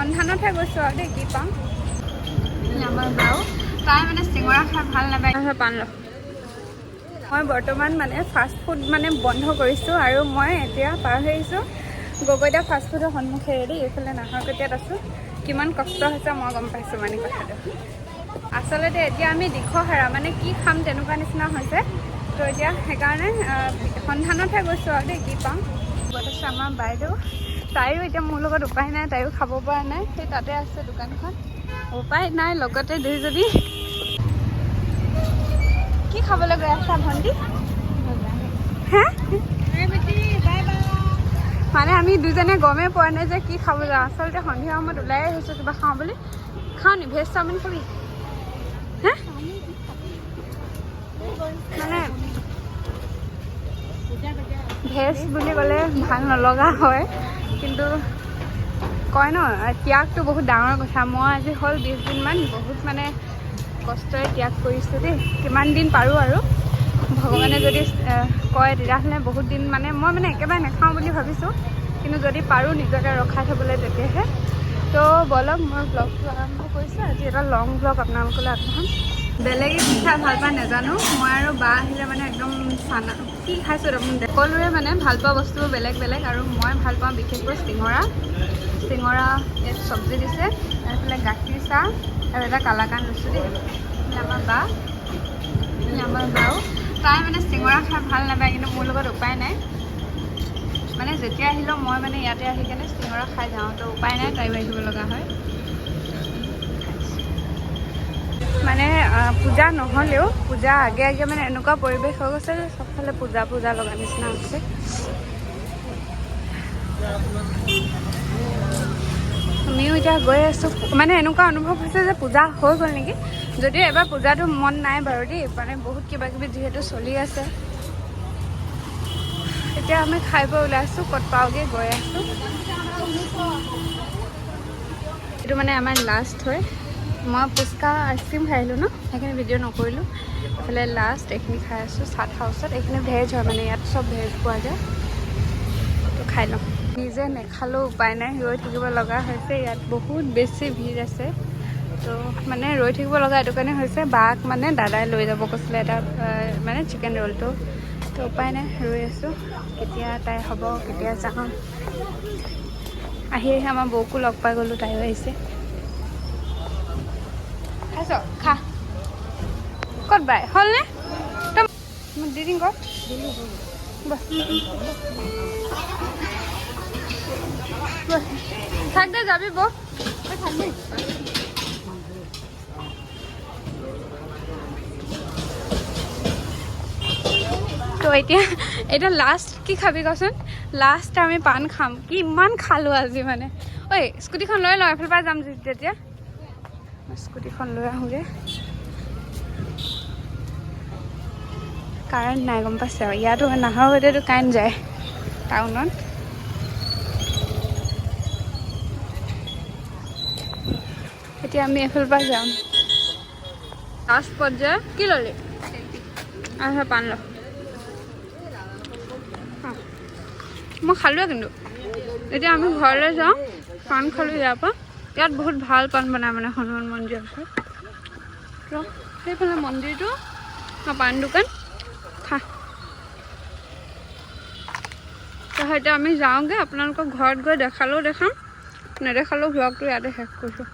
সন্ধানতহে গৈছোঁ আৰু দেই কি পাওঁ আমাৰ বাও তাই মানে চিঙৰা খাই ভাল নাপায়। পাণ মই বৰ্তমান মানে ফাষ্ট ফুড মানে বন্ধ কৰিছোঁ আৰু মই এতিয়া পাৰ হৈ আহিছোঁ। গগৈদা ফাষ্ট ফুডৰ সন্মুখেৰে দেই এইফালে নাহৰকটীয়াত আছোঁ। কিমান কষ্ট হৈছে মই গম পাইছোঁ মানে কথাটো। আচলতে এতিয়া আমি দিশহাৰা মানে কি খাম তেনেকুৱা নিচিনা হৈছে। তো এতিয়া সেইকাৰণে সন্ধানতহে গৈছোঁ আৰু দেই কি পাওঁ লগত আছে আমাৰ বাইদেউ তাইৰো এতিয়া মোৰ লগত উপায় নাই তাইও খাব পৰা নাই সেই তাতে আছে দোকানখন। উপায় নাই লগতে দুইজনী কি খাবলৈ গৈ আছা ভণ্টি? মানে আমি দুজনে গমেই পোৱা নাই যে কি খাবলৈ যাওঁ। আচলতে সন্ধিয়া সময়ত ওলাই আহিছোঁ কিবা খাওঁ বুলি। খাওঁ নি? ভেজ চাওমিন খাবি? মানে ভেজ বুলি ক'লে ভাল নলগা হয়। কিন্তু কয় ন ত্যাগটো বহুত ডাঙৰ কথা। মই আজি হ'ল বিছ দিনমান বহুত মানে কষ্টৰে ত্যাগ কৰিছোঁ দেই। কিমান দিন পাৰোঁ আৰু। ভগৱানে যদি কয় তেতিয়াহ'লে বহুত দিন মানে মই মানে একেবাৰে নাখাওঁ বুলি ভাবিছোঁ। কিন্তু যদি পাৰোঁ নিজকে ৰখাই থ'বলৈ তেতিয়াহে। তো ব'লক মই ব্লগটো আৰম্ভ কৰিছোঁ। আজি এটা লং ব্লগ আপোনালোকলৈ আগবঢ়াম। বেলেগে খাই ভাল পায় নাজানো। মই আৰু বা আহিলে মানে একদম চানা কি খাইছোঁ দেখোন সকলোৰে মানে ভাল পোৱা বস্তুবোৰ বেলেগ বেলেগ আৰু মই ভাল পাওঁ বিশেষকৈ চিঙৰা। চিঙৰা ইয়াত চব্জি দিছে এইফালে গাখীৰ চাহ আৰু এটা কালাকান লৈছোঁ দেই। আমাৰ বা আমাৰ বাও। তাই মানে চিঙৰা খাই ভাল নাপায় কিন্তু মোৰ লগত উপায় নাই। মানে যেতিয়া আহিলেও মই মানে ইয়াতে আহি কেনে চিঙৰা খাই যাওঁ তো উপায় নাই তাইও আহিব লগা হয় মানে আহ, পূজা নহ'লেও পূজা আগে আগে মানে এনেকুৱা পৰিৱেশ হৈ গৈছে যে চবফালে পূজা পূজা লগা নিচিনা হৈছে। আমিও এতিয়া গৈ আছোঁ। মানে এনেকুৱা অনুভৱ হৈছে যে পূজা হৈ গ'ল নেকি? যদিও এবাৰ পূজাটো মন নাই বাৰু দেই মানে বহুত কিবা কিবি যিহেতু চলি আছে। এতিয়া আমি খাই বৈ ওলাইছোঁ ক'ত পাওঁগৈ গৈ আছোঁ। এইটো মানে আমাৰ লাষ্ট হয়। মই ফুচকা আইচক্ৰীম খাই আহিলোঁ ন, সেইখিনি ভিডিঅ' নকৰিলোঁ। এইফালে লাষ্ট এইখিনি খাই আছোঁ চাট হাউচত এইখিনি ভেজ হয় মানে ইয়াত চব ভেজ পোৱা যায়। তো খাই লওঁ। নিজে নেখালেও উপায় নাই, ৰৈ থাকিব লগা হৈছে, ইয়াত বহুত বেছি ভিৰ আছে। তো মানে ৰৈ থাকিব লগা এইটো কাৰণে হৈছে বাক মানে দাদাই লৈ যাব কৈছিলে এটা মানে চিকেন ৰ'লটো তো উপায় নাই, ৰৈ আছোঁ। কেতিয়া তাই হ'ব, কেতিয়া যাওঁ আহি আহি আমাৰ বৌকো লগ পাই গ'লোঁ, তাইও আহিছে। খাইছ খা। ক'ত বাই হ'লনে তই মোক দি দিম ক'ত বহ। বহ। থাক দে, যাবি বৌ থাকবি তো এতিয়া এতিয়া লাষ্ট কি খাবি কচোন? লাষ্ট আমি পাণ খাম। কিমান খালোঁ আজি মানে। ঐ স্কুটিখন লৈ লওঁ এফালৰ পৰা যাম তেতিয়া স্কুটিখন লৈ আহোঁগৈ। কাৰেণ্ট নাই, গম পাইছে? আৰু ইয়াতো নাহৰকটীয়াতো কাৰেণ্ট যায় টাউনত। এতিয়া আমি এফালৰ পৰা যাম। লাষ্ট পৰ্যায় কি ল'লি? আচ্ছা পাণ ল। মই খালোৱে কিন্তু। এতিয়া আমি ঘৰলৈ যাওঁ, পাণ খালোঁ ইয়াৰ পৰা। ইয়াত বহুত ভালো পাণ বনাই মানে হনুমান ওচৰত ৰ সেইফালে মন্দিৰটো অঁ পাণ দোকান। খা এতিয়া আমি যাওঁগৈ, আপোনালোকক ঘৰত গৈ দেখালেও দেখাম, নেদেখালেও ব্লগটো ইয়াতে শেষ কৰিছোঁ।